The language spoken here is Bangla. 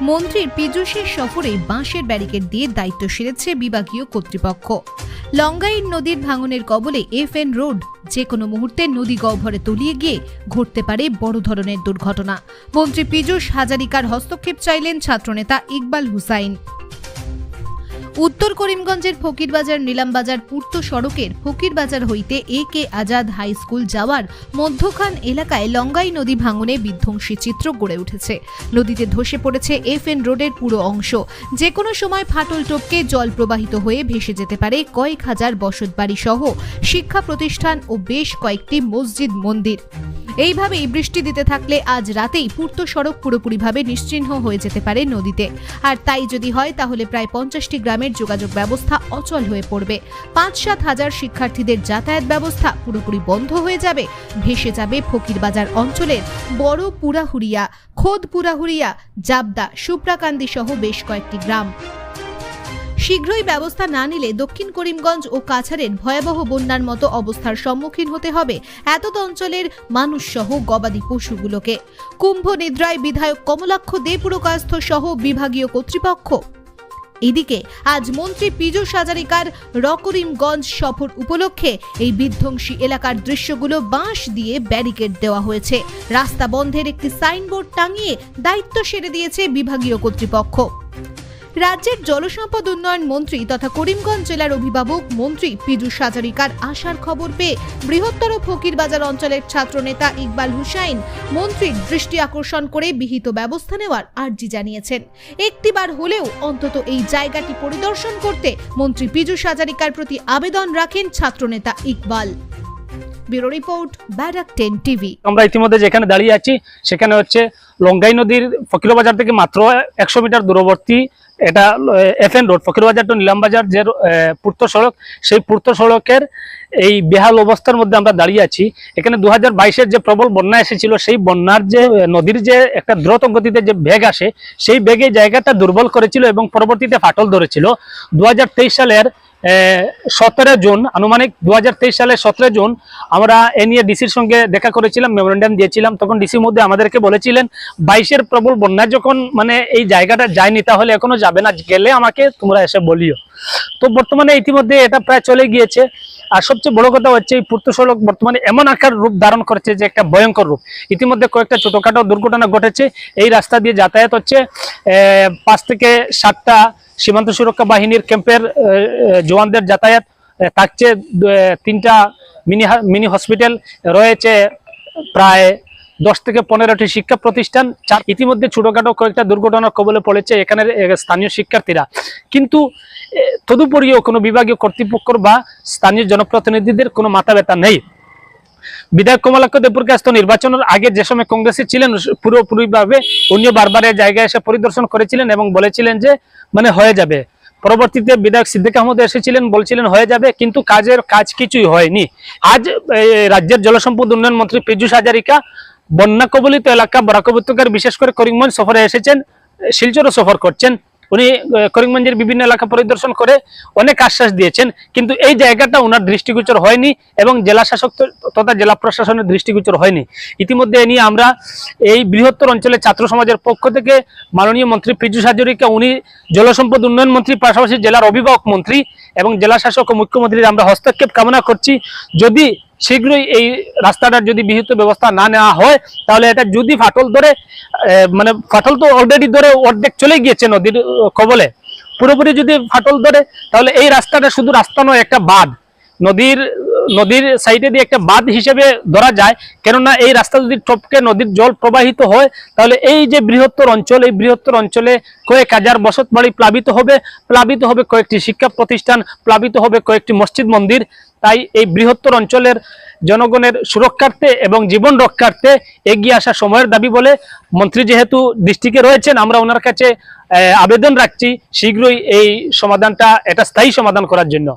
মন্ত্রীর পীযূষের সফরে বাঁশের ব্যারিকেড দিয়ে দায়িত্ব সেরেছে বিভাগীয় কর্তৃপক্ষ। লঙ্গাইন নদীর ভাঙনের কবলে এফ এন রোড যে কোনো মুহূর্তে নদী গহ্বরে তলিয়ে গিয়ে ঘটতে পারে বড় ধরনের দুর্ঘটনা। মন্ত্রী পীযূষ হাজারিকার হস্তক্ষেপ চাইলেন ছাত্রনেতা ইকবাল হুসাইন। উত্তর করিমগঞ্জের ফকিরবাজার, নিলামবাজার, পূর্ত সড়কের ফকিরবাজার হইতে A K Azad high school যাওয়ার মধ্যখান এলাকায় লঙ্গাই নদী ভাঙনে বিধ্বংসী চিত্র গড়ে উঠেছে। নদীতে ধসে পড়েছে এফ এন রোডের পুরো অংশ। যে কোনো সময় ফাটল টপকে জল প্রবাহিত হয়ে ভেসে যেতে পারে কয়েক হাজার বসতবাড়ি সহ শিক্ষা প্রতিষ্ঠান ও বেশ কয়েকটি মসজিদ মন্দির। এইভাবেই বৃষ্টি দিতে থাকলে আজ রাতেই পূর্ত সড়ক পুরোপুরিভাবে নিশ্চিহ্ন হয়ে যেতে পারে নদীতে। আর তাই যদি হয়, তাহলে প্রায় পঞ্চাশটি গ্রামের যোগাযোগ ব্যবস্থা অচল হয়ে পড়বে। পাঁচ সাত হাজার শিক্ষার্থীদের যাতায়াত ব্যবস্থা পুরোপুরি বন্ধ হয়ে যাবে। ভেসে যাবে ফকিরবাজার অঞ্চলের বড় পুরাহুরিয়া খোদ পুরাহুরিয়া জাবদা সুপ্রাকান্দি সহ বেশ কয়েকটি গ্রাম। শীঘ্রই ব্যবস্থা না নিলে দক্ষিণ করিমগঞ্জ ও কাছাড়ের ভয়াবহ বন্যার মতো অবস্থার সম্মুখীন হতে হবে এতদ অঞ্চলের মানুষ সহ গবাদি পশুগুলোকে। কুম্ভ নিদ্রায় বিধায়ক কমলাক্ষ দে পুরকায়স্থ সহ বিভাগীয় কর্তৃপক্ষ। এদিকে আজ মন্ত্রী পীযূষ হাজারিকার রকরিমগঞ্জ সফর উপলক্ষে এই বিধ্বংসী এলাকার দৃশ্যগুলো বাঁশ দিয়ে ব্যারিকেড দেওয়া হয়েছে। রাস্তা বন্ধের একটি সাইনবোর্ড টাঙিয়ে দায়িত্ব সেরে দিয়েছে বিভাগীয় কর্তৃপক্ষ। রাজ্যের জলসম্পদ উন্নয়ন মন্ত্রী তথা করিমগঞ্জ জেলার অভিভাবক মন্ত্রী পীযূষ হাজারিকার আসার খবর পেয়ে বৃহত্তর ফকিরবাজার অঞ্চলের ছাত্রনেতা ইকবাল হুসাইন মন্ত্রীর দৃষ্টি আকর্ষণ করে বিহিত ব্যবস্থা নেওয়ার আর্জি জানিয়েছেন। একটিবার হলেও অন্তত এই জায়গাটি পরিদর্শন করতে মন্ত্রী পীযূষ হাজারিকার প্রতি আবেদন রাখেন ছাত্রনেতা Iqbal. Bureau report, Barak ten TV. আমরা ইতিমধ্যে যেখানে দাঁড়িয়ে আছি, সেখানে হচ্ছে লঙ্গাই নদীর ফকিরবাজার থেকে মাত্র একশো মিটার দূরবর্তী এটা F N road, Fakirbazar to Nilambazar যে পূর্ত সড়ক, সেই পূর্ত সড়কের এই বেহাল অবস্থার মধ্যে আমরা দাঁড়িয়ে আছি। এখানে দু হাজার যে প্রবল বন্যা এসেছিল, সেই বন্যার যে নদীর যে একটা দ্রুত গতিতে যে বেগ আসে, সেই বেগে জায়গাটা দুর্বল করেছিল এবং পরবর্তীতে ফাটল ধরেছিল। দু হাজার তেইশ সালের সতেরো জুন, আনুমানিক দুহাজার তেইশ সালে সতেরো জুন, আমরা এ নিয়ে ডিসির সঙ্গে দেখা করেছিলাম, মেমোরেন্ডাম দিয়েছিলাম। তখন ডিসির মধ্যে আমাদেরকে বলেছিলেন, বাইশের প্রবল বন্যা যখন মানে এই জায়গাটা যায়নি, তাহলে এখনও যাবে না, গেলে আমাকে তোমরা এসে বলিও। তো বর্তমানে ইতিমধ্যে এটা প্রায় চলে গিয়েছে। আর সবচেয়ে বড় কথা হচ্ছে এই পূর্ত সড়ক বর্তমানে এমন আকার রূপ ধারণ করেছে যে একটা ভয়ঙ্কর রূপ। ইতিমধ্যে কয়েকটা ছোটোখাটো দুর্ঘটনা ঘটেছে। এই রাস্তা দিয়ে যাতায়াত হচ্ছে। পাঁচ থেকে সাতটা সীমান্ত সুরক্ষা বাহিনীর ক্যাম্পের জওয়ানদের যাতায়াত থাকছে তিনটা মিনি মিনি হসপিটাল রয়েছে প্রায় দশ থেকে পনেরোটি শিক্ষা প্রতিষ্ঠান, চার ইতিমধ্যে ছোটখাটো কয়েকটা দুর্ঘটনার কবলে পড়েছে এখানের স্থানীয় শিক্ষার্থীরা। কিন্তু তদুপরিও কোনো বিভাগীয় কর্তৃপক্ষর বা স্থানীয় জনপ্রতিনিধিদের কোনো মাথা ব্যথা নেই। বিধায়ক কমলাক্ষ দেবপুরকাস্ত নির্বাচনের আগে যে সময় কংগ্রেসে ছিলেন পুরোপুরিভাবে উনিও বারবার জায়গায় এসে পরিদর্শন করেছিলেন এবং বলেছিলেন যে মানে হয়ে যাবে। পরবর্তীতে বিধায়ক সিদ্দিক আহমদ এসেছিলেন, বলছিলেন হয়ে যাবে, কিন্তু কাজের কাজ কিছুই হয়নি। আজ রাজ্যের জলসম্পদ উন্নয়ন মন্ত্রী পীযূষ হাজারিকা বন্যা কবলিত এলাকা বরাক উপত্যকার বিশেষ করে করিমগঞ্জ সফরে এসেছেন, শিলচরও সফর করছেন। উনি করিমগঞ্জের বিভিন্ন এলাকা পরিদর্শন করে অনেক আশ্বাস দিয়েছেন, কিন্তু এই জায়গাটা ওনার দৃষ্টিগোচর হয়নি এবং জেলা শাসক তথা জেলা প্রশাসনের দৃষ্টিগোচর হয়নি। ইতিমধ্যে এ নিয়ে আমরা এই বৃহত্তর অঞ্চলের ছাত্র সমাজের পক্ষ থেকে মাননীয় মন্ত্রী পীযূষ হাজরিকা, উনি জলসম্পদ উন্নয়ন মন্ত্রীর পাশাপাশি জেলার অভিভাবক মন্ত্রী এবং জেলা শাসক ও মুখ্যমন্ত্রীর আমরা হস্তক্ষেপ কামনা করছি। যদি শীঘ্রই এই রাস্তাটার যদি বিহিত ব্যবস্থা না নেওয়া হয়, তাহলে এটা যদি ফাটল ধরে মানে ফাটল তো অলরেডি ধরে অর্ধেক চলে গিয়েছে নদীর কবলে। পুরোপুরি যদি ফাটল ধরে, তাহলে এই রাস্তাটা শুধু রাস্তা নয়, একটা বাঁধ। নদীর নদীর সাইডে দিয়ে একটা বাঁধ হিসেবে ধরা যায়। কেননা এই রাস্তা যদি টপকে নদীর জল প্রবাহিত হয়, তাহলে এই যে বৃহত্তর অঞ্চল, এই বৃহত্তর অঞ্চলে কয়েক হাজার বসত বাড়ি প্লাবিত হবে। প্লাবিত হবে কয়েকটি শিক্ষা প্রতিষ্ঠান, প্লাবিত হবে কয়েকটি মসজিদ, মন্দির। তাই এই বৃহত্তর অঞ্চলের জনগণের সুরক্ষার্থে এবং জীবন রক্ষার্থে এগিয়ে আসা সময়ের দাবি বলে মন্ত্রী যেহেতু ডিস্ট্রিক্টে রয়েছেন, আমরা ওনার কাছে আবেদন রাখছি শীঘ্রই এই সমাধানটা, এটা স্থায়ী সমাধান করার জন্য।